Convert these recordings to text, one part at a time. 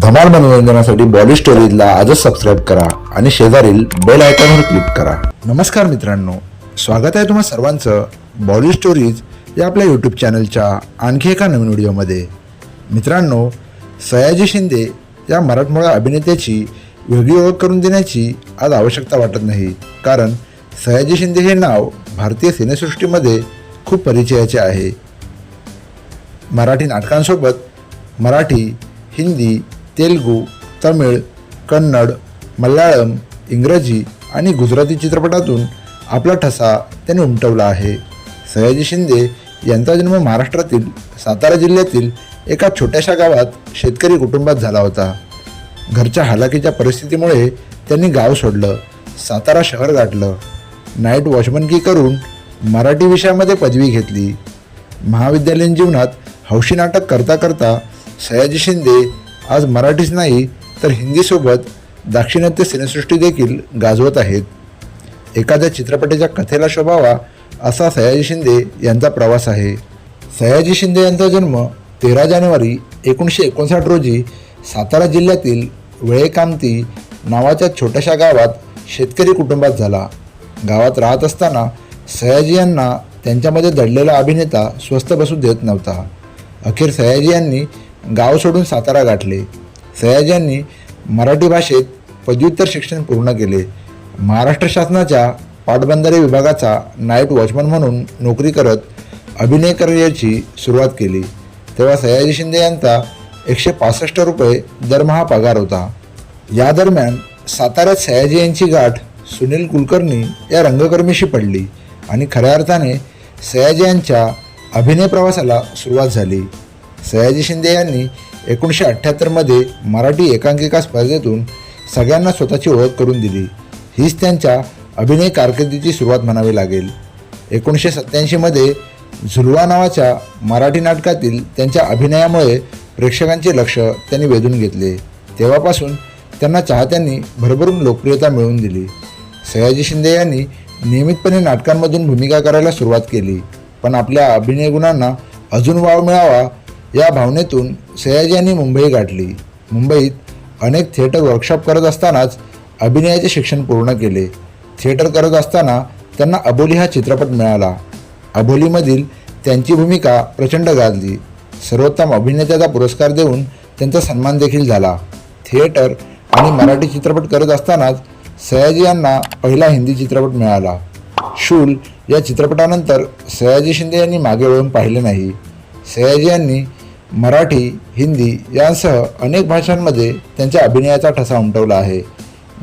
धमाल मनोरंजनासाठी बॉडी स्टोरीजला आजच सबस्क्राईब करा आणि शेजारील बेल आयकॉनवर क्लिक करा. नमस्कार मित्रांनो स्वागत आहे तुम्हा सर्वांचं बॉडी स्टोरीज या आपल्या यूट्यूब चॅनलच्या आणखी एका नवीन व्हिडिओमध्ये मित्रांनो सयाजी शिंदे या मराठमोळ्या अभिनेत्याची वेगळी ओळख करून देण्याची आज आवश्यकता वाटत नाही. कारण सयाजी शिंदे हे नाव भारतीय सिनेसृष्टीमध्ये खूप परिचयाचे आहे. मराठी नाटकांसोबत मराठी हिंदी तेलुगू तमिळ कन्नड मल्याळम इंग्रजी आणि गुजराती चित्रपटातून आपला ठसा त्याने उमटवला आहे. सयाजी शिंदे यांचा जन्म महाराष्ट्रातील सातारा जिल्ह्यातील एका छोट्याशा गावात शेतकरी कुटुंबात झाला होता. घरच्या हालाकीच्या परिस्थितीमुळे त्यांनी गाव सोडलं सातारा शहर गाठलं. नाईट वॉचमनकी करून मराठी विषयामध्ये पदवी घेतली. महाविद्यालयीन जीवनात हौशी नाटक करता करता सयाजी शिंदे आज मराठीच नाही तर हिंदीसोबत दाक्षिणात्य सिनेसृष्टी देखील गाजवत आहेत. एखाद्या चित्रपटाच्या कथेला शोभावा असा सयाजी शिंदे यांचा प्रवास आहे. सयाजी शिंदे यांचा जन्म तेरा जानेवारी एकोणीसशे एकोणसाठ रोजी सातारा जिल्ह्यातील वेळेकामती नावाच्या छोट्याशा गावात शेतकरी कुटुंबात झाला. गावात राहत असताना सयाजी यांना त्यांच्यामध्ये दडलेला अभिनेता स्वस्त बसू देत नव्हता. अखेर सयाजी यांनी गाव सोडून सातारा गाठले. सयाजांनी मराठी भाषेत पदव्युत्तर शिक्षण पूर्ण केले. महाराष्ट्र शासनाच्या पाटबंधारे विभागाचा नाईट वॉचमन म्हणून नोकरी करत अभिनय करिअरची सुरुवात केली. तेव्हा सयाजी शिंदे यांचा एकशे पासष्ट रुपये दरमहा पगार होता. या दरम्यान साताऱ्यात सयाजी यांची गाठ सुनील कुलकर्णी या रंगकर्मीशी पडली आणि खऱ्या अर्थाने सयाजी यांच्या अभिनय प्रवासाला सुरुवात झाली. सयाजी शिंदे यांनी एकोणीसशे अठ्ठ्याहत्तरमध्ये मराठी एकांकिका स्पर्धेतून सगळ्यांना स्वतःची ओळख करून दिली. हीच त्यांच्या अभिनय कारकिर्दीची सुरुवात म्हणावी लागेल. एकोणीसशे सत्त्याऐंशीमध्ये झुलवा नावाच्या मराठी नाटकातील त्यांच्या अभिनयामुळे प्रेक्षकांचे लक्ष त्यांनी वेधून घेतले. तेव्हापासून त्यांना चाहत्यांनी भरभरून लोकप्रियता मिळवून दिली. सयाजी शिंदे यांनी नियमितपणे नाटकांमधून भूमिका करायला सुरुवात केली. पण आपल्या अभिनय गुणांना अजून वाव मिळावा या भावनेतून सयाजी यांनी मुंबई गाठली. मुंबईत अनेक थिएटर वर्कशॉप करत असतानाच अभिनयाचे शिक्षण पूर्ण केले. थिएटर करत असताना त्यांना अबोली हा चित्रपट मिळाला. अबोलीमधील त्यांची भूमिका प्रचंड गाजली. सर्वोत्तम अभिनेत्याचा पुरस्कार देऊन त्यांचा सन्मान देखील झाला. थिएटर आणि मराठी चित्रपट करत असतानाच सयाजी यांना पहिला हिंदी चित्रपट मिळाला. शूल या चित्रपटानंतर सयाजी शिंदे यांनी मागे वळून पाहिले नाही. सयाजी यांनी मराठी हिंदी यांसह अनेक भाषांमध्ये त्यांच्या अभिनयाचा ठसा उमटवला आहे.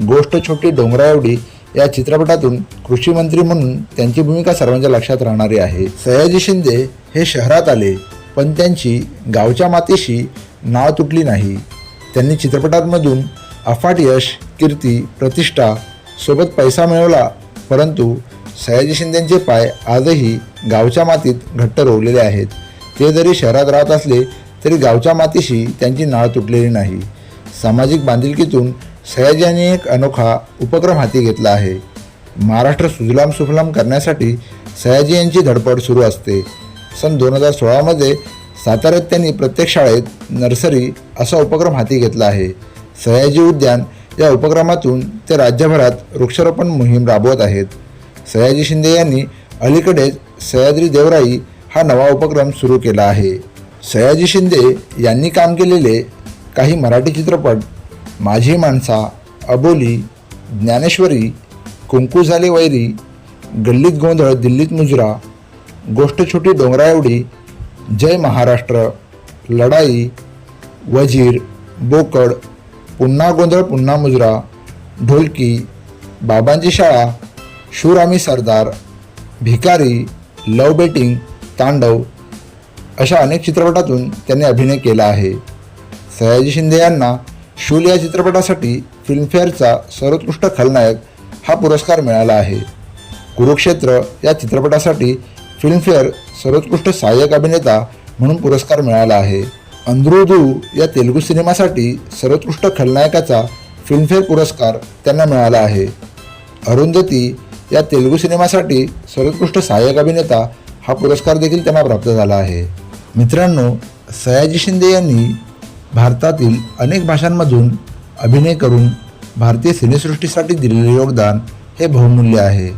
गोष्ट छोटी डोंगराएवढी या चित्रपटातून कृषी मंत्री म्हणून त्यांची भूमिका सर्वांच्या लक्षात राहणारी आहे. सयाजी शिंदे हे शहरात आले पण त्यांची गावच्या मातेशी नाव तुटली नाही. त्यांनी चित्रपटांमधून अफाट यश कीर्ती प्रतिष्ठा सोबत पैसा मिळवला परंतु सयाजी शिंदेंचे पाय आजही गावच्या मातीत घट्ट रोवलेले आहेत. ते जरी शहरात राहत असले तरी गावच्या मातीशी त्यांची नाळ तुटलेली नाही. सामाजिक बांधिलकीतून सयाजी यांनी एक अनोखा उपक्रम हाती घेतला आहे. महाराष्ट्र सुजलाम सुफलाम करण्यासाठी सयाजी यांची धडपड सुरू असते. सन दोन हजार सोळामध्ये साताऱ्यात त्यांनी प्रत्येक शाळेत नर्सरी असा उपक्रम हाती घेतला आहे. सयाजी उद्यान या उपक्रमातून ते राज्यभरात वृक्षारोपण मोहीम राबवत आहेत. सयाजी शिंदे यांनी अलीकडेच सह्याद्री देवराई हा नवा उपक्रम सुरू केला आहे. सयाजी शिंदे यांनी काम केलेले काही मराठी चित्रपट माझी माणसा अबोली ज्ञानेश्वरी कुंकू झाले वैरी गल्लीत गोंधळ दिल्लीत मुजरा गोष्ट छोटी डोंगरा एवढी जय महाराष्ट्र लढाई वजीर बोकड पुन्हा गोंधळ पुन्हा मुजरा ढोलकी बाबांची शाळा शूर आम्ही सरदार भिकारी लव बेटिंग तांडव अशा अनेक चित्रपटातून त्यांनी अभिनय केला आहे. सयाजी शिंदे यांना शूल या चित्रपटासाठी फिल्मफेअरचा सर्वोत्कृष्ट खलनायक हा पुरस्कार मिळाला आहे. कुरुक्षेत्र या चित्रपटासाठी फिल्मफेअर सर्वोत्कृष्ट सहाय्यक अभिनेता म्हणून पुरस्कार मिळाला आहे. अंद्रुदू या तेलुगू सिनेमासाठी सर्वोत्कृष्ट खलनायकाचा फिल्मफेअर पुरस्कार त्यांना मिळाला आहे. अरुंधती या तेलुगू सिनेमासाठी सर्वोत्कृष्ट सहाय्यक अभिनेता हा पुरस्कार देखील त्यांना प्राप्त झाला आहे. मित्रांनो सयाजी शिंदे यांनी भारतातील अनेक भाषांमधून अभिनय करून भारतीय सिनेसृष्टीसाठी दिलेले योगदान हे बहुमूल्य आहे.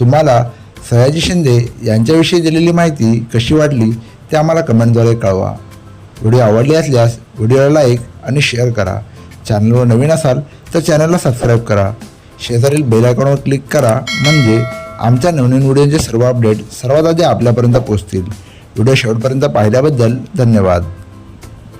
तुम्हाला सयाजी शिंदे यांच्याविषयी दिलेली माहिती कशी वाटली ते आम्हाला कमेंटद्वारे कळवा. व्हिडिओ आवडले असल्यास व्हिडिओला लाईक आणि शेअर करा. चॅनलवर नवीन असाल तर चॅनलला सबस्क्राईब करा. शेजारील बेल आयकॉनवर क्लिक करा. म्हणजे आमच्या नवनवीन व्हिडिओचे सर्व अपडेट सर्वात आधी आपल्यापर्यंत पोहोचतील व्हिडिओ शेवटपर्यंत पाहिल्याबद्दल धन्यवाद.